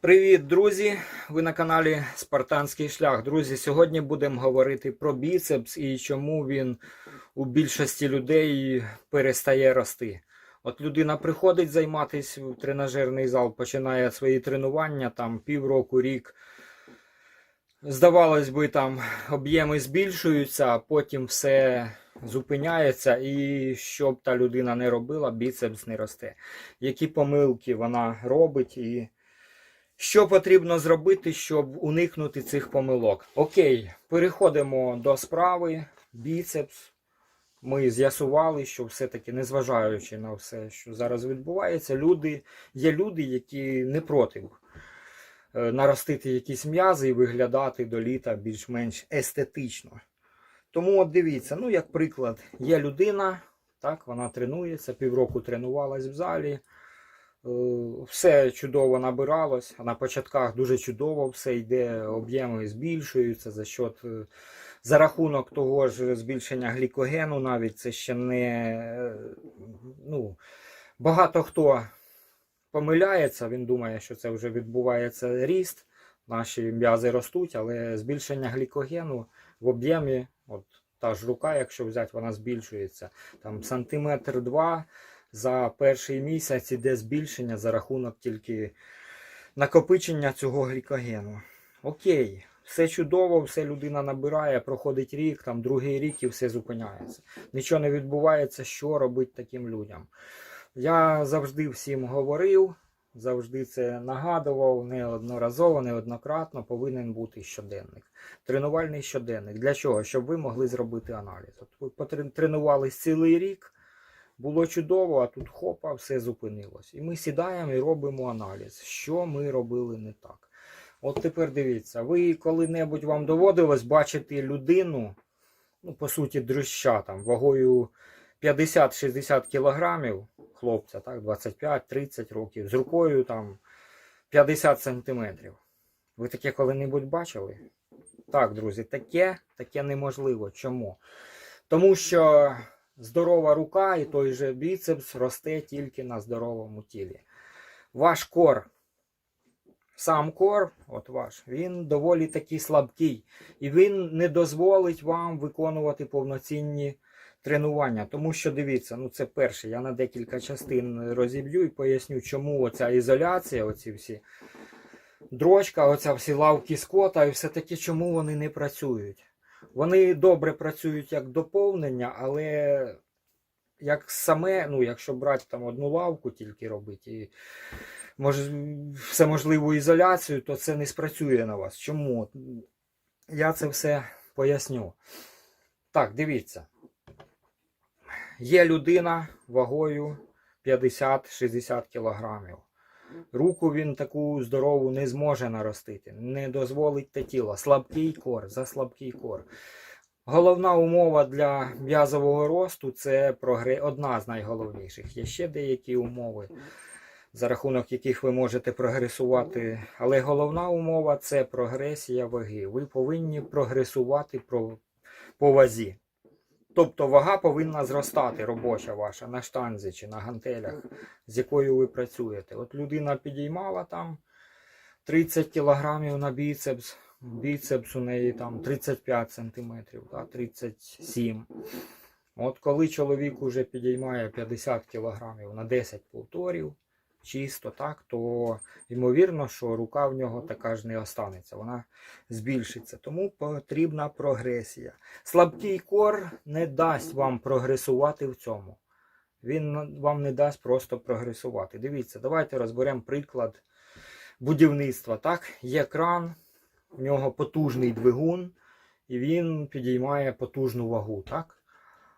Привіт, друзі! Ви на каналі Спартанський шлях. Друзі, сьогодні будемо говорити про біцепс і чому він у більшості людей перестає рости. От людина приходить займатися в тренажерний зал, починає свої тренування там півроку, рік. Здавалось би, там об'єми збільшуються, а потім все зупиняється, і що б та людина не робила, біцепс не росте. Які помилки вона робить і. Що потрібно зробити, щоб уникнути цих помилок? Окей, переходимо до справи. Біцепс. Ми з'ясували, що все-таки, незважаючи на все, що зараз відбувається, люди, є люди, які не проти е, наростити якісь м'язи і виглядати до літа більш-менш естетично. Тому от дивіться, ну як приклад, є людина, так, вона тренується, півроку тренувалась в залі. Е, Все чудово набиралось. На початках дуже чудово все йде, об'єми збільшуються за счет, е, за рахунок того ж збільшення глікогену, навіть це ще не е, ну, багато хто помиляється, він думає, що це вже відбувається ріст, наші м'язи ростуть, але збільшення глікогену в об'ємі, от та ж рука, якщо взяти, вона збільшується там сантиметр два за перший місяць іде збільшення за рахунок тільки накопичення цього глікогену. Окей, все чудово, все людина набирає, проходить рік, там другий рік і все зупиняється. Нічого не відбувається, що робити таким людям. Я завжди всім говорив, завжди це нагадував неодноразово, неоднократно повинен бути щоденник. Тренувальний щоденник. Для чого? Щоб ви могли зробити аналіз. От ви потренувались цілий рік. Було чудово, а тут хопа, все зупинилось. І ми сідаємо і робимо аналіз, що ми робили не так. От тепер дивіться, ви коли-небудь вам доводилось бачити людину, ну, по суті, дрища там, вагою 50-60 кілограмів, хлопця, так, 25-30 років, з рукою там 50 сантиметрів. Ви таке коли-небудь бачили? Так, друзі, таке, таке неможливо. Чому? Тому що здорова рука і той же біцепс росте тільки на здоровому тілі. Ваш кор, сам кор, от ваш, він доволі таки слабкий. І він не дозволить вам виконувати повноцінні тренування. Тому що дивіться, ну це перше, я на декілька частин розіб'ю і поясню, чому оця ізоляція, оці всі дрочка, оця всі лавки скота, і все таки, чому вони не працюють. Вони добре працюють як доповнення, але як саме, ну, якщо брати там одну лавку тільки робити, і все можливу ізоляцію, то це не спрацює на вас. Чому? Я це все поясню. Так, дивіться. Є людина вагою 50-60 кілограмів. Руку він таку здорову не зможе наростити, не дозволить те тіло. Слабкий кор, за слабкий кор. Головна умова для м'язового росту це прогре... одна з найголовніших. Є ще деякі умови, за рахунок яких ви можете прогресувати. Але головна умова це прогресія ваги. Ви повинні прогресувати по вазі. Тобто вага повинна зростати робоча ваша на штанзі чи на гантелях, з якою ви працюєте. От людина підіймала там 30 кілограмів на біцепс, біцепс у неї там 35 сантиметрів, да, 37. От коли чоловік уже підіймає 50 кілограмів на 10 повторів, чисто так, то ймовірно, що рука в нього така ж не останеться, вона збільшиться. Тому потрібна прогресія. Слабкий кор не дасть вам прогресувати в цьому. Він вам не дасть просто прогресувати. Дивіться, давайте розберемо приклад будівництва. Так, є кран, у нього потужний двигун, і він підіймає потужну вагу. так?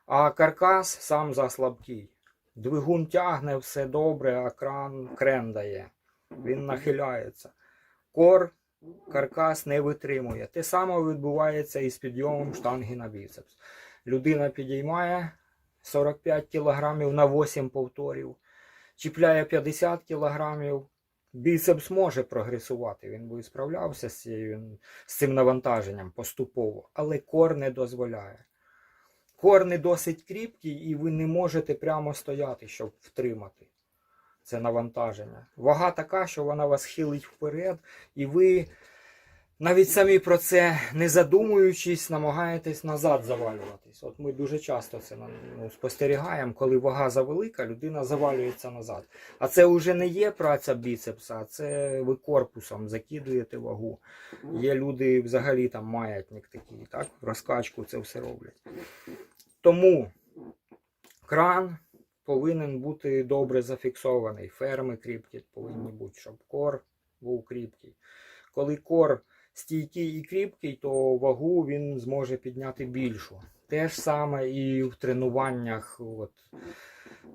А каркас сам заслабкий. Двигун тягне все добре, а кран крен дає. Він нахиляється. Кор, каркас не витримує. Те саме відбувається і з підйомом штанги на біцепс. Людина підіймає 45 кг на 8 повторів, чіпляє 50 кг. Біцепс може прогресувати, він би справлявся з, цим навантаженням поступово, але кор не дозволяє. Кор не досить кріпкий, і ви не можете прямо стояти, щоб втримати. це навантаження. Вага така, що вона вас хилить вперед, і ви навіть самі про це не задумуючись, намагаєтесь назад завалюватись. От ми дуже часто це ну, спостерігаємо, коли вага завелика, людина завалюється назад. А це вже не є праця біцепса, а це ви корпусом закидуєте вагу. Є люди взагалі там маятник такий, так? Розкачку це все роблять. Тому кран повинен бути добре зафіксований. Ферми кріпкі повинні бути, щоб кор був кріпкий. Коли кор стійкий і кріпкий, то вагу він зможе підняти більшу. Те ж саме і в тренуваннях. От,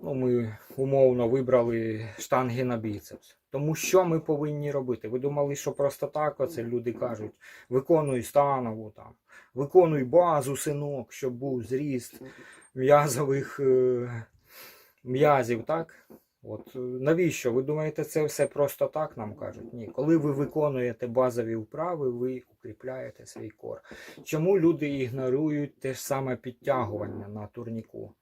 ну, ми умовно вибрали штанги на біцепс. Тому що ми повинні робити? Ви думали, що просто так оце люди кажуть: виконуй станову, там, виконуй базу, синок, щоб був зріст м'язових е, м'язів, так? От е, навіщо? Ви думаєте, це все просто так нам кажуть? Ні. Коли ви виконуєте базові вправи, ви укріпляєте свій кор. Чому люди ігнорують те ж саме підтягування на турніку,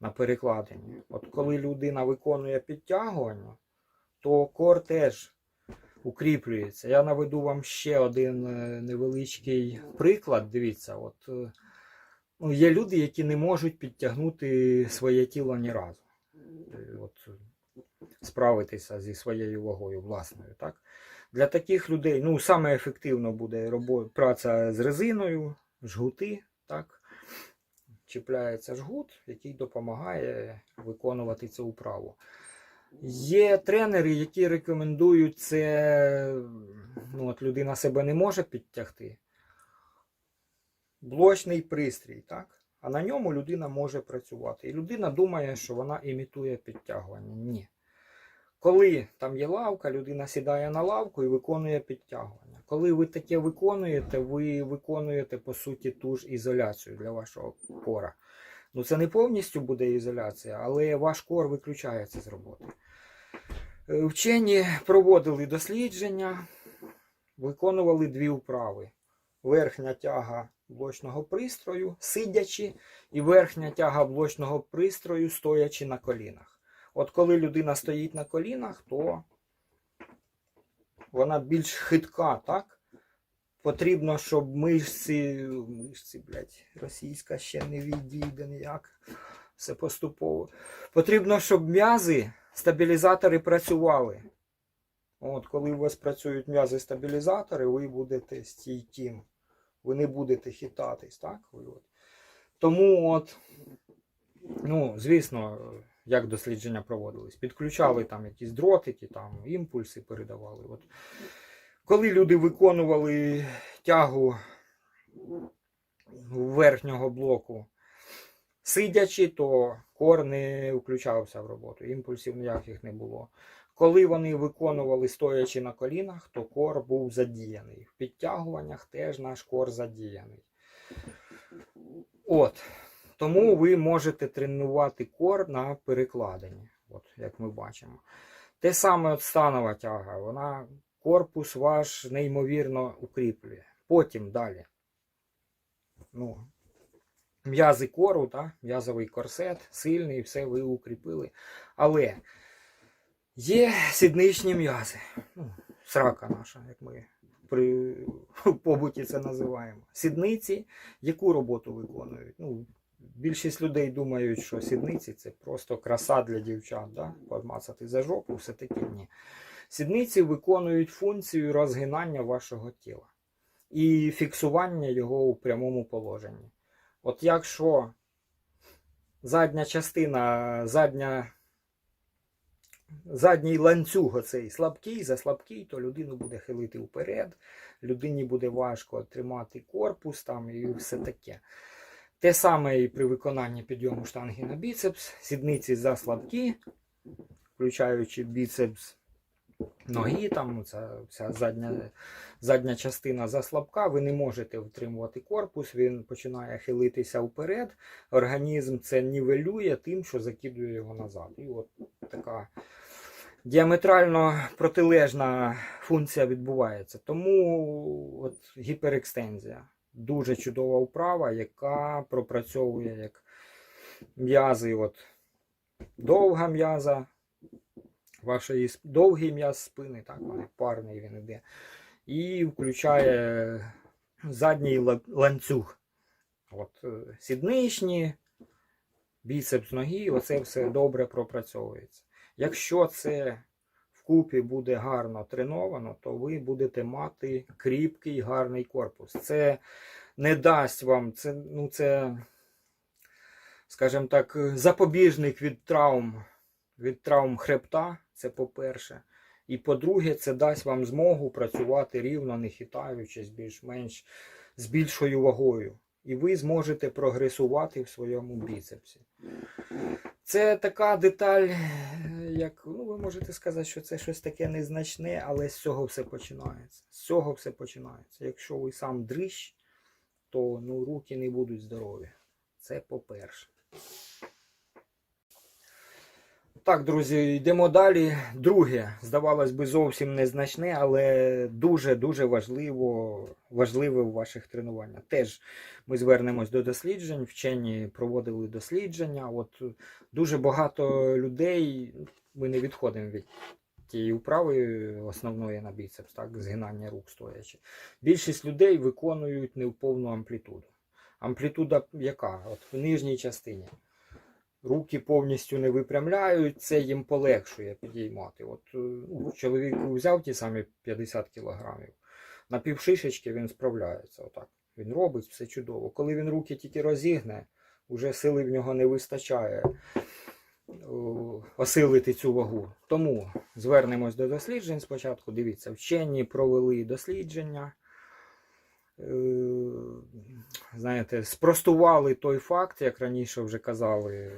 на перекладині? От коли людина виконує підтягування, то кор теж укріплюється. Я наведу вам ще один е, невеличкий приклад. Дивіться, от е, ну, є люди, які не можуть підтягнути своє тіло ні разу. Е, От, справитися зі своєю вагою власною. Так? Для таких людей ну, саме ефективно буде робо- праця з резиною, жгути. Так? Чіпляється жгут, який допомагає виконувати цю вправу. Є тренери, які рекомендують це, ну, от людина себе не може підтягти. Блочний пристрій, так? А на ньому людина може працювати. І людина думає, що вона імітує підтягування. Ні. Коли там є лавка, людина сідає на лавку і виконує підтягування. Коли ви таке виконуєте, ви виконуєте по суті ту ж ізоляцію для вашого кора. Ну це не повністю буде ізоляція, але ваш кор виключається з роботи. Е, Вчені проводили дослідження, виконували дві вправи: верхня тяга блочного пристрою, сидячи, і верхня тяга блочного пристрою, стоячи на колінах. От коли людина стоїть на колінах, то вона більш хитка, так? Потрібно, щоб мишці, мишці, блядь, російська ще не відійде ніяк. Все поступово. Потрібно, щоб м'язи, стабілізатори працювали. От, коли у вас працюють м'язи-стабілізатори, ви будете стійким. Ви не будете хитатись, так? Тому, от, ну, звісно, як дослідження проводились, підключали там якісь дротики, там імпульси передавали. От. Коли люди виконували тягу верхнього блоку сидячи, то кор не включався в роботу, імпульсів ніяких не було. Коли вони виконували стоячи на колінах, то кор був задіяний. В підтягуваннях теж наш кор задіяний. От. Тому ви можете тренувати кор на перекладині, от, як ми бачимо. Те саме от станова тяга, вона корпус ваш неймовірно укріплює. Потім далі. Ну, м'язи кору, та, м'язовий корсет, сильний, все ви укріпили. Але є сідничні м'язи. Ну, срака наша, як ми при побуті це називаємо. Сідниці, яку роботу виконують? Ну, більшість людей думають, що сідниці це просто краса для дівчат, да? помацати за жопу, все таке ні. Сідниці виконують функцію розгинання вашого тіла і фіксування його у прямому положенні. От якщо задня частина, задня, задній ланцюг оцей слабкий, заслабкий, то людину буде хилити вперед, людині буде важко тримати корпус там і все таке. Те саме і при виконанні підйому штанги на біцепс, сідниці заслабкі, включаючи біцепс ноги, там ця, ця задня, задня частина заслабка, ви не можете втримувати корпус, він починає хилитися вперед. Організм це нівелює тим, що закидує його назад. І от така діаметрально протилежна функція відбувається. Тому от гіперекстензія. Дуже чудова вправа, яка пропрацьовує як м'язи. От, довга м'яза вашої довгий м'яз спини, так, парний він іде. І включає задній ланцюг. От, е, сідничні, біцепс ноги, оце все добре пропрацьовується. Якщо це вкупі буде гарно треновано, то ви будете мати кріпкий гарний корпус. Це не дасть вам, це, ну, це, скажімо так, запобіжник від травм, від травм хребта, це по-перше. І по-друге, це дасть вам змогу працювати рівно, не хитаючись, більш-менш з більшою вагою. І ви зможете прогресувати в своєму біцепсі. Це така деталь, як ну, ви можете сказати, що це щось таке незначне, але з цього все починається. З цього все починається. Якщо ви сам дрищ, то ну, руки не будуть здорові. Це по-перше. Так, друзі, йдемо далі. Друге, здавалось би, зовсім незначне, але дуже-дуже важливо, важливе у ваших тренуваннях. Теж ми звернемось до досліджень. Вчені проводили дослідження. От дуже багато людей, ми не відходимо від тієї вправи основної на біцепс, так, згинання рук стоячи. Більшість людей виконують не повну амплітуду. Амплітуда яка? От в нижній частині. Руки повністю не випрямляють, це їм полегшує підіймати. От е, ну, чоловік взяв ті самі 50 кілограмів. На півшишечки він справляється. Отак. Він робить все чудово. Коли він руки тільки розігне, вже сили в нього не вистачає осилити цю вагу. Тому звернемось до досліджень спочатку. Дивіться, вчені провели дослідження. Е, Знаєте, спростували той факт, як раніше вже казали.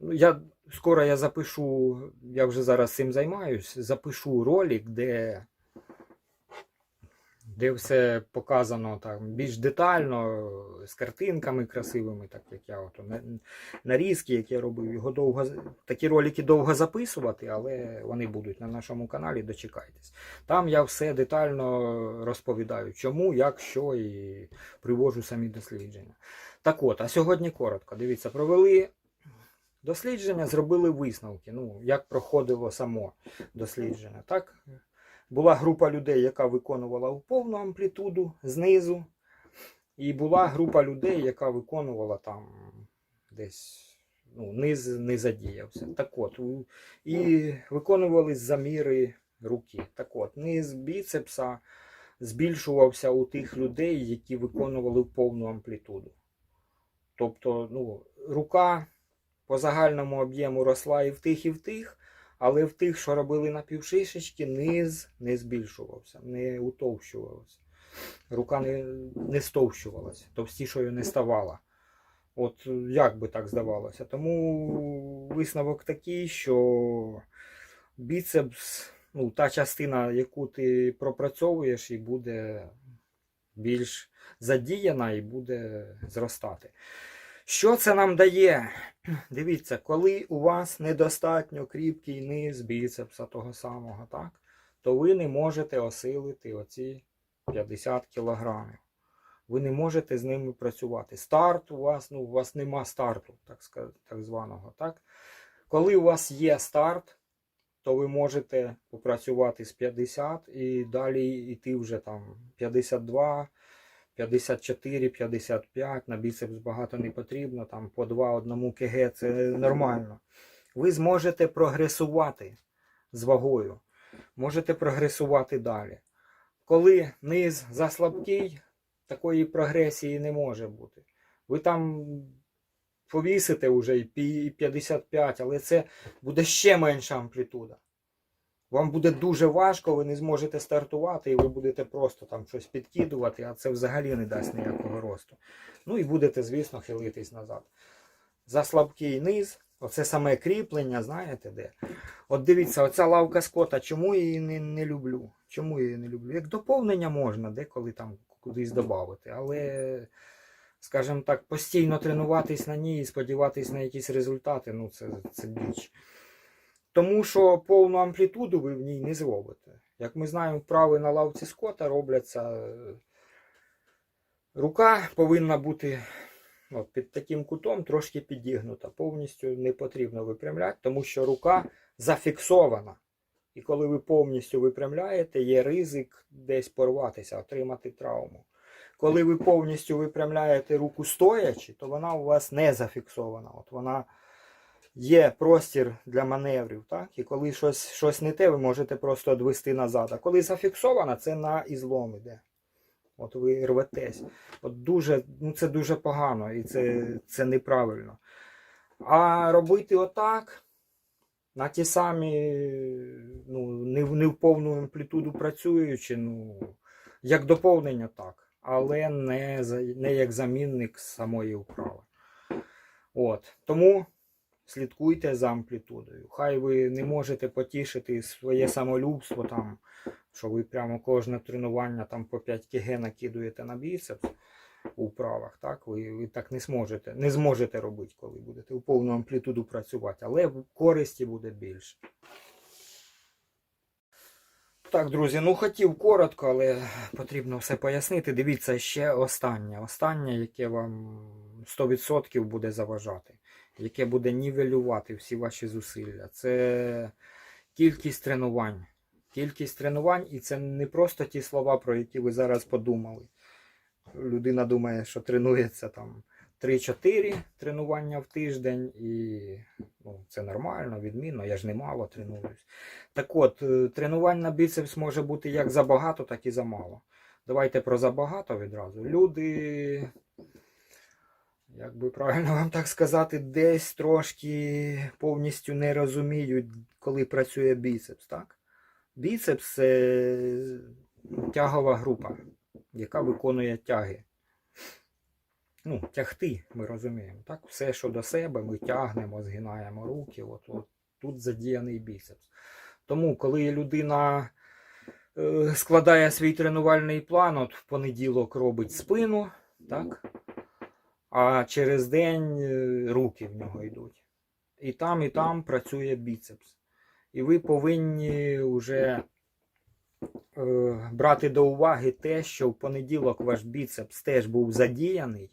Ну, Я, скоро я запишу, я вже зараз цим займаюсь, запишу ролик, де, де все показано так, більш детально, з картинками красивими, так як я от, нарізки, які я робив. Його довго, такі ролики довго записувати, але вони будуть на нашому каналі, дочекайтесь. Там я все детально розповідаю, чому, як, що і привожу самі дослідження. Так от, а сьогодні коротко. Дивіться, провели дослідження, зробили висновки. Ну, як проходило само дослідження. Так? Була група людей, яка виконувала в повну амплітуду знизу. І була група людей, яка виконувала там десь ну, низ не задіявся. Так от, і виконувались заміри руки. Так от, низ біцепса збільшувався у тих людей, які виконували в повну амплітуду. Тобто, ну, рука по загальному об'єму росла і в тих, і в тих, але в тих, що робили на півшишечки, низ не збільшувався, не утовщувався. Рука не, не стовщувалася, товстішою не ставала. От як би так здавалося. Тому висновок такий, що біцепс, ну, та частина, яку ти пропрацьовуєш, і буде більш задіяна і буде зростати. Що це нам дає? Дивіться, коли у вас недостатньо кріпкий низ біцепса того самого, так, то ви не можете осилити оці 50 кілограмів. Ви не можете з ними працювати. Старт у вас, ну, у вас нема старту, так, ска- так званого. Так? Коли у вас є старт, то ви можете попрацювати з 50 і далі йти вже там 52, 54, 55, на біцепс багато не потрібно, там по 2 одному КГ це нормально. Ви зможете прогресувати з вагою, можете прогресувати далі. Коли низ заслабкий, такої прогресії не може бути. Ви там повісите вже і 55, але це буде ще менша амплітуда. Вам буде дуже важко, ви не зможете стартувати, і ви будете просто там щось підкидувати, а це взагалі не дасть ніякого росту. Ну і будете, звісно, хилитись назад. За слабкий низ, оце саме кріплення, знаєте де? От дивіться, оця лавка скота, чому я її не, не люблю? Чому її не люблю? Як доповнення можна деколи там кудись додати, але, скажімо так, постійно тренуватись на ній і сподіватись на якісь результати, ну це, це біч. Тому що повну амплітуду ви в ній не зробите. Як ми знаємо, вправи на лавці скота робляться. е, Рука повинна бути От, під таким кутом трошки підігнута. Повністю не потрібно випрямляти, тому що рука зафіксована. І коли ви повністю випрямляєте, є ризик десь порватися, отримати травму. Коли ви повністю випрямляєте руку стоячи, то вона у вас не зафіксована. От вона є простір для маневрів. Так? І коли щось, щось не те, ви можете просто відвести назад. А коли зафіксована, це на ізлом іде. От ви рветесь. От дуже, ну це дуже погано і це, це неправильно. А робити отак, на ті самі, ну, не, в- не в повну амплітуду працюючи, ну, як доповнення так, але не, не як замінник самої вправи. От. Тому слідкуйте за амплітудою. Хай ви не можете потішити своє самолюбство, там, що ви прямо кожне тренування там, по 5 кг накидуєте на біцепс у вправах. Так? Ви, ви так не зможете, не зможете робити, коли будете у повну амплітуду працювати, але користі буде більше. Так, друзі, ну хотів коротко, але потрібно все пояснити. Дивіться ще останнє. Останнє, яке вам 100% буде заважати, яке буде нівелювати всі ваші зусилля. Це кількість тренувань. Кількість тренувань, і це не просто ті слова, про які ви зараз подумали. Людина думає, що тренується там 3-4 тренування в тиждень, і ну, це нормально, відмінно, я ж не мало тренуюсь. Так от, е, тренувань на біцепс може бути як забагато, так і замало. Давайте про забагато відразу. Люди, як би правильно вам так сказати, десь трошки повністю не розуміють, коли працює біцепс. Так? Біцепс це тягова група, яка виконує тяги. Ну, тягти, ми розуміємо. Так? Все, що до себе, ми тягнемо, згинаємо руки. От, от тут задіяний біцепс. Тому, коли людина е, складає свій тренувальний план, от в понеділок робить спину, так? А через день е, руки в нього йдуть. І там, і там працює біцепс. І ви повинні вже е, брати до уваги те, що в понеділок ваш біцепс теж був задіяний,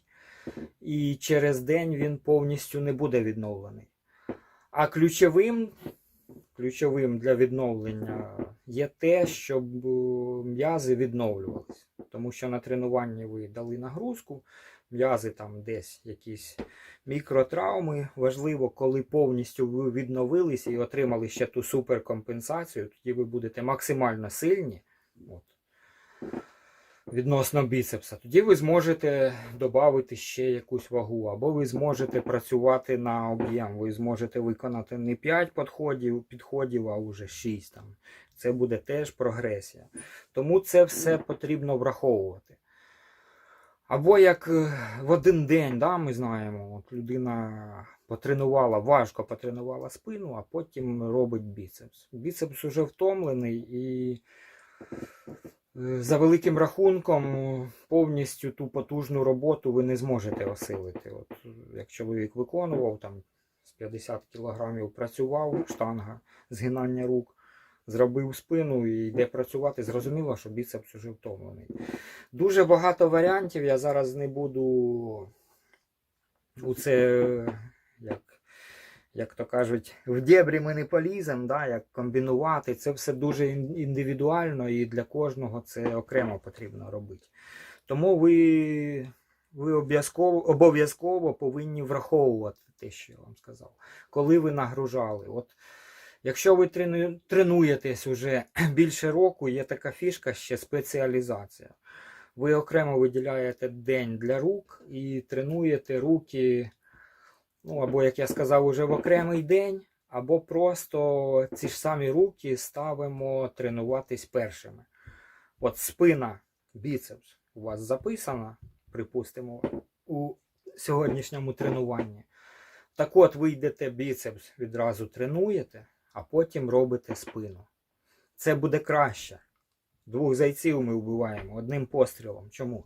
і через день він повністю не буде відновлений. А ключовим ключовим для відновлення є те, щоб е, м'язи відновлювалися. Тому що на тренуванні ви дали нагрузку, м'язи там десь якісь мікротравми. Важливо, коли повністю ви відновилися і отримали ще ту суперкомпенсацію, тоді ви будете максимально сильні. От. Відносно біцепса, тоді ви зможете додати ще якусь вагу, або ви зможете працювати на об'єм. Ви зможете виконати не 5 підходів, підходів, а вже 6. Там. Це буде теж прогресія. Тому це все потрібно враховувати. Або як е, в один день, да, ми знаємо, от людина потренувала, важко потренувала спину, а потім робить біцепс. Біцепс уже втомлений і е, за великим рахунком повністю ту потужну роботу ви не зможете осилити. От, як чоловік виконував, там з 50 кілограмів працював, штанга, згинання рук, зробив спину і йде працювати, зрозуміло, що біцепс уже втомлений. Дуже багато варіантів. Я зараз не буду у це, як, як то кажуть, в дебрі ми не поліземо, да, як комбінувати. Це все дуже індивідуально і для кожного це окремо потрібно робити. Тому ви, ви обов'язково, обов'язково повинні враховувати те, що я вам сказав. Коли ви нагружали. От, Якщо ви тренуєтесь уже більше року, є така фішка ще спеціалізація. Ви окремо виділяєте день для рук і тренуєте руки, ну або, як я сказав, уже в окремий день, або просто ці ж самі руки ставимо тренуватись першими. От спина, біцепс у вас записана, припустимо, у сьогоднішньому тренуванні. Так от ви йдете біцепс, відразу тренуєте, а потім робите спину. Це буде краще. Двох зайців ми вбиваємо одним пострілом. Чому?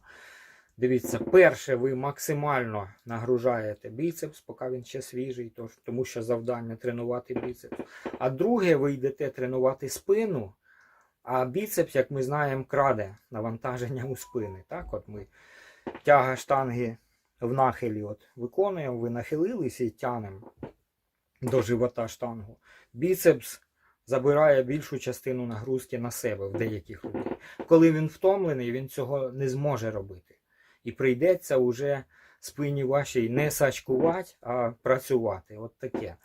Дивіться, перше, ви максимально нагружаєте біцепс, поки він ще свіжий, тому що завдання тренувати біцепс. А друге, ви йдете тренувати спину, а біцепс, як ми знаємо, краде навантаження у спини. Так, от ми тяга штанги в нахилі от виконуємо, ви нахилились і тянемо до живота штангу. Біцепс забирає більшу частину нагрузки на себе в деяких людей. Коли він втомлений, він цього не зможе робити. І прийдеться уже спині вашій не сачкувати, а працювати. От таке.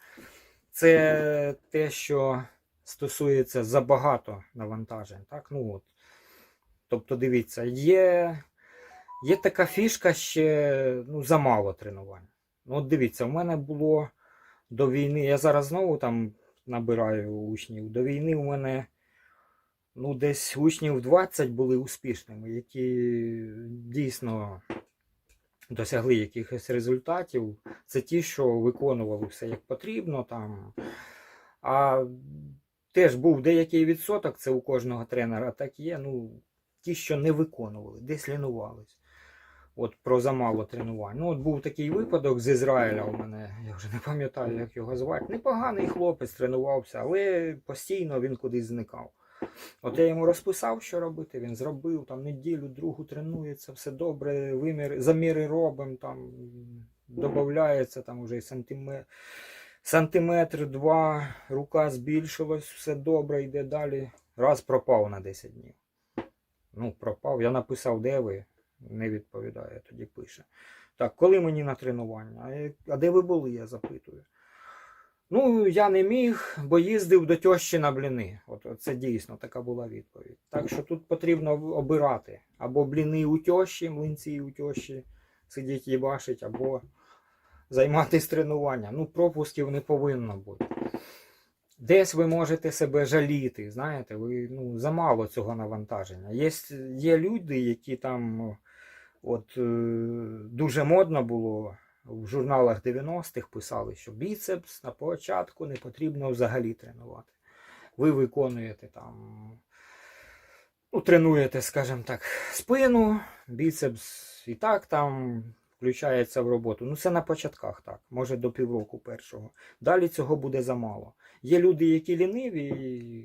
Це те, що стосується забагато навантажень. Так? Ну, от. Тобто, дивіться, є, є така фішка ще ну, замало тренувань. Ну, от дивіться, у мене було до війни, я зараз знову там набираю учнів. До війни у мене ну, десь учнів 20 були успішними, які дійсно досягли якихось результатів. Це ті, що виконували все як потрібно. Там. А теж був деякий відсоток, це у кожного тренера так є. Ну, ті, що не виконували, десь лінувались. От про замало тренувань. Ну, от був такий випадок з Ізраїля у мене, я вже не пам'ятаю, як його звати. Непоганий хлопець тренувався, але постійно він кудись зникав. От я йому розписав, що робити. Він зробив там неділю, другу тренується, все добре, виміри, заміри робимо, там додається там уже сантиметр, два, рука збільшилась, все добре, йде далі. Раз пропав на 10 днів. Ну, пропав. Я написав, де ви? Не відповідає, тоді пише. Так, коли мені на тренування? А де ви були, я запитую. Ну, я не міг, бо їздив до тьощі на бліни. От, це дійсно така була відповідь. Так що тут потрібно обирати. Або бліни у тьощі, млинці у тьощі сидіть їбашить, або займатися тренуванням. Ну, пропусків не повинно бути. Десь ви можете себе жаліти, знаєте, ви ну, замало цього навантаження. Є, є люди, які там от, е, дуже модно було в журналах 90-х писали, що біцепс на початку не потрібно взагалі тренувати. Ви виконуєте там, ну, тренуєте, скажімо так, спину, біцепс і так там включається в роботу. Ну, це на початках так, може до півроку першого. Далі цього буде замало. Є люди, які ліниві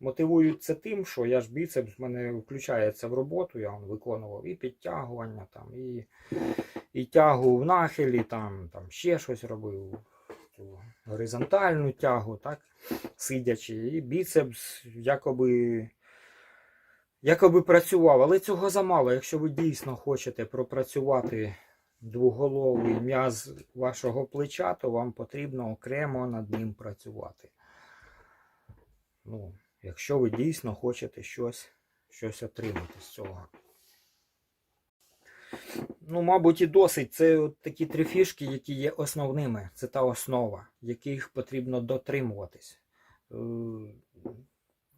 мотивують це тим, що я ж біцепс в мене включається в роботу, я он виконував і підтягування, там, і, і тягу в нахилі, там, там ще щось робив. Горизонтальну тягу, так, сидячи, і біцепс якоби, якоби працював. Але цього замало. Якщо ви дійсно хочете пропрацювати двоголовий м'яз вашого плеча, то вам потрібно окремо над ним працювати. Ну, якщо ви дійсно хочете щось, щось отримати з цього. Ну, мабуть, і досить. Це от такі три фішки, які є основними. Це та основа, яких потрібно дотримуватись. Е,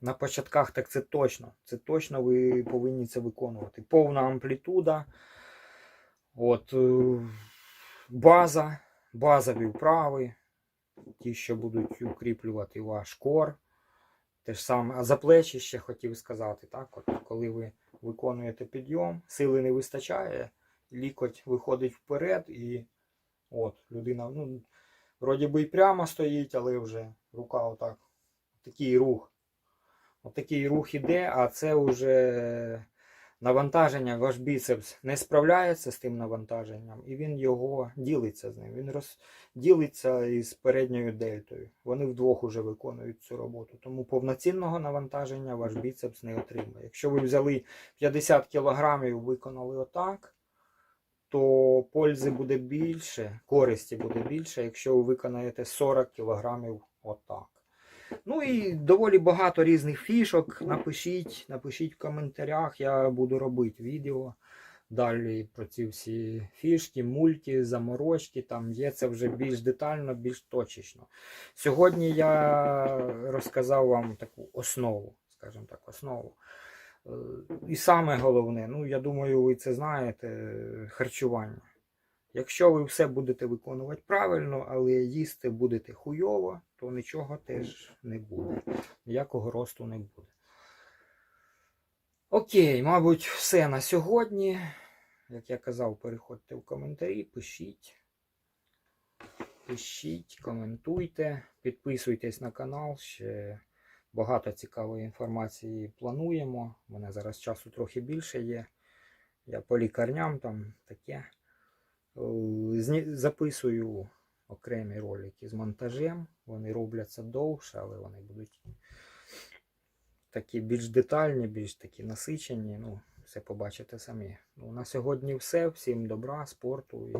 На початках так це точно. Це точно ви повинні це виконувати. Повна амплітуда. От, е, база, базові вправи, ті, що будуть укріплювати ваш кор. Те ж саме, а за плечі ще хотів сказати, так, от, коли ви виконуєте підйом, сили не вистачає, лікоть виходить вперед, і от, людина, ну, вроді би і прямо стоїть, але вже рука отак. Такий рух. Отакий рух іде, а це вже навантаження, ваш біцепс не справляється з тим навантаженням, і він його ділиться з ним. Він роз... ділиться із передньою дельтою. Вони вдвох уже виконують цю роботу. Тому повноцінного навантаження ваш біцепс не отримає. Якщо ви взяли 50 кг і виконали отак, то пользи буде більше, користі буде більше, якщо ви виконаєте 40 кг отак. Ну і доволі багато різних фішок. Напишіть, напишіть в коментарях, я буду робити відео. Далі про ці всі фішки, мульті, заморочки, там є це вже більш детально, більш точечно. Сьогодні я розказав вам таку основу, скажімо так, основу. Е, І саме головне, ну я думаю, ви це знаєте, харчування. Якщо ви все будете виконувати правильно, але їсти будете хуйово, то нічого теж не буде. Ніякого росту не буде. Окей, мабуть, все на сьогодні. Як я казав, переходьте в коментарі, пишіть. Пишіть, коментуйте, підписуйтесь на канал. Ще багато цікавої інформації плануємо. У мене зараз часу трохи більше є. Я по лікарням там таке. записую окремі ролики з монтажем. Вони робляться довше, але вони будуть такі більш детальні, більш такі насичені. Ну, все побачите самі. Ну, на сьогодні все. Всім добра, спорту і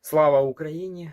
слава Україні!